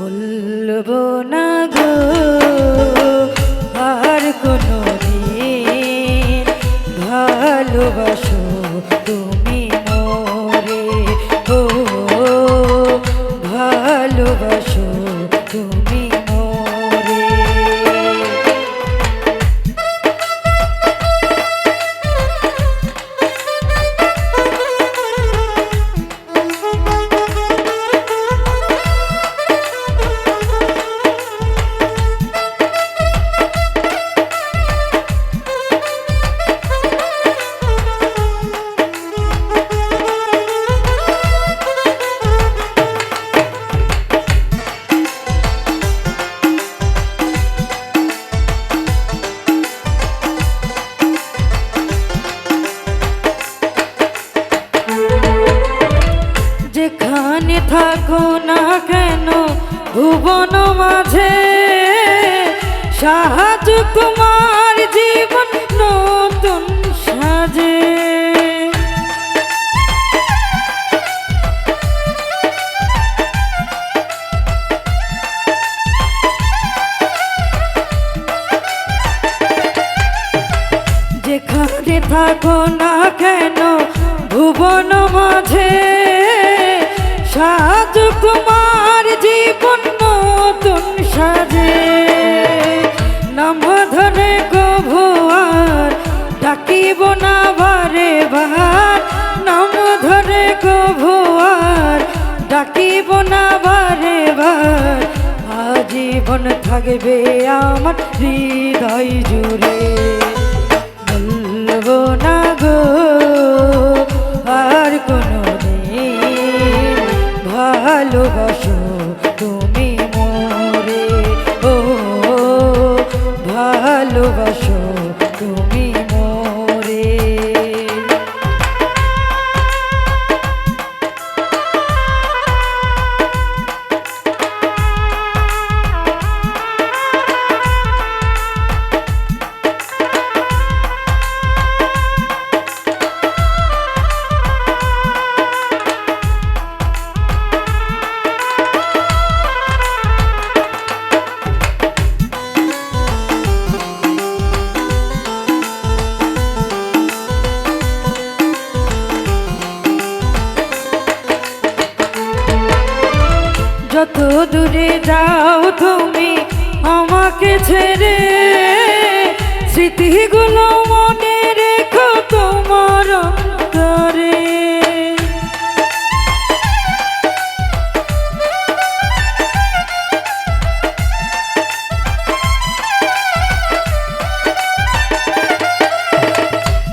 বলব না গো আর কোনো দিন যেখানে থাকো না কেন, ভুবন মাঝে। সাহায্য কুমার জীবন নতুন সাজে। যেখানে থাকো না কেন, ভুবন মাঝে। সাজ কুমার জীবন নতুন সাজে। নাম ধরে গভুয়ার ডাকিব না বারে বার নাম ধরে গভুয়ার ডাকিব না বারে বার আজীবন থাকবে আমার হৃদয় জুড়ে। বলব না ভালোবাসো। যত দূরে যাও তুমি আমাকে ছেড়ে, স্মৃতিগুলো মনে রেখো তোমার অন্তরে।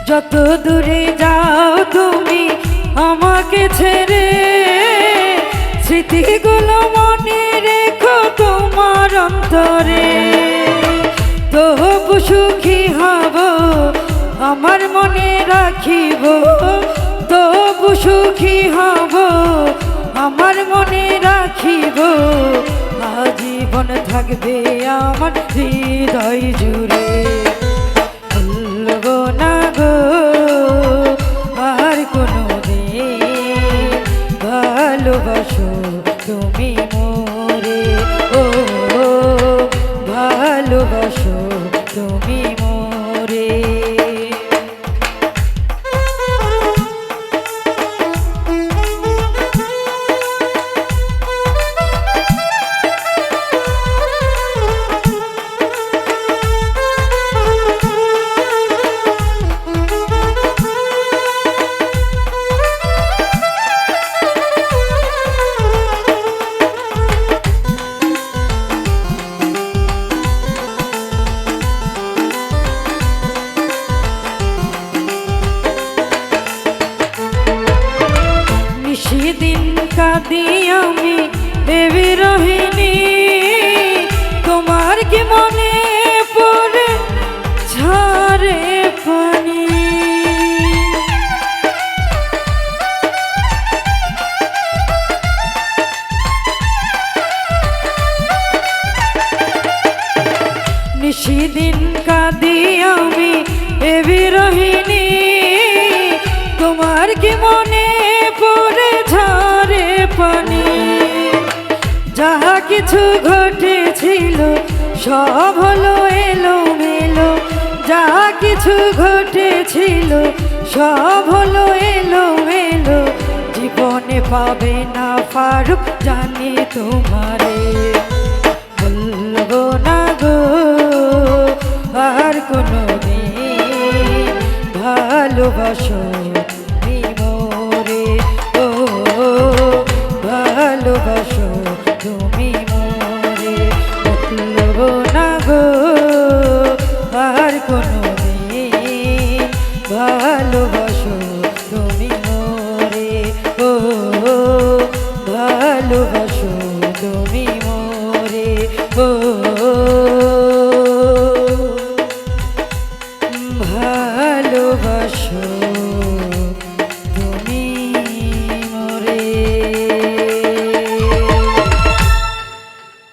যত দূরে যাও তুমি আমাকে ছেড়ে, স্মৃতিগুলো রেখো তোমার অন্তরে। তবু সুখী হব, আমার মনে রাখিব। তবু সুখী হব, আমার মনে রাখিব। আজীবন থাকবে আমার হৃদয় জুড়ে। কাঁদি আমি দেবী নিশিদিন কাঁদি আমি এ বিরহিনী তোমার কি মনে কিছু ঘটেছিল, সব হলো এলো মেলো যা কিছু ঘটেছিল, সব হলো এলো মেলো জীবনে পাবে না ফারুক, জানি তোমারে। ভালোবাসো।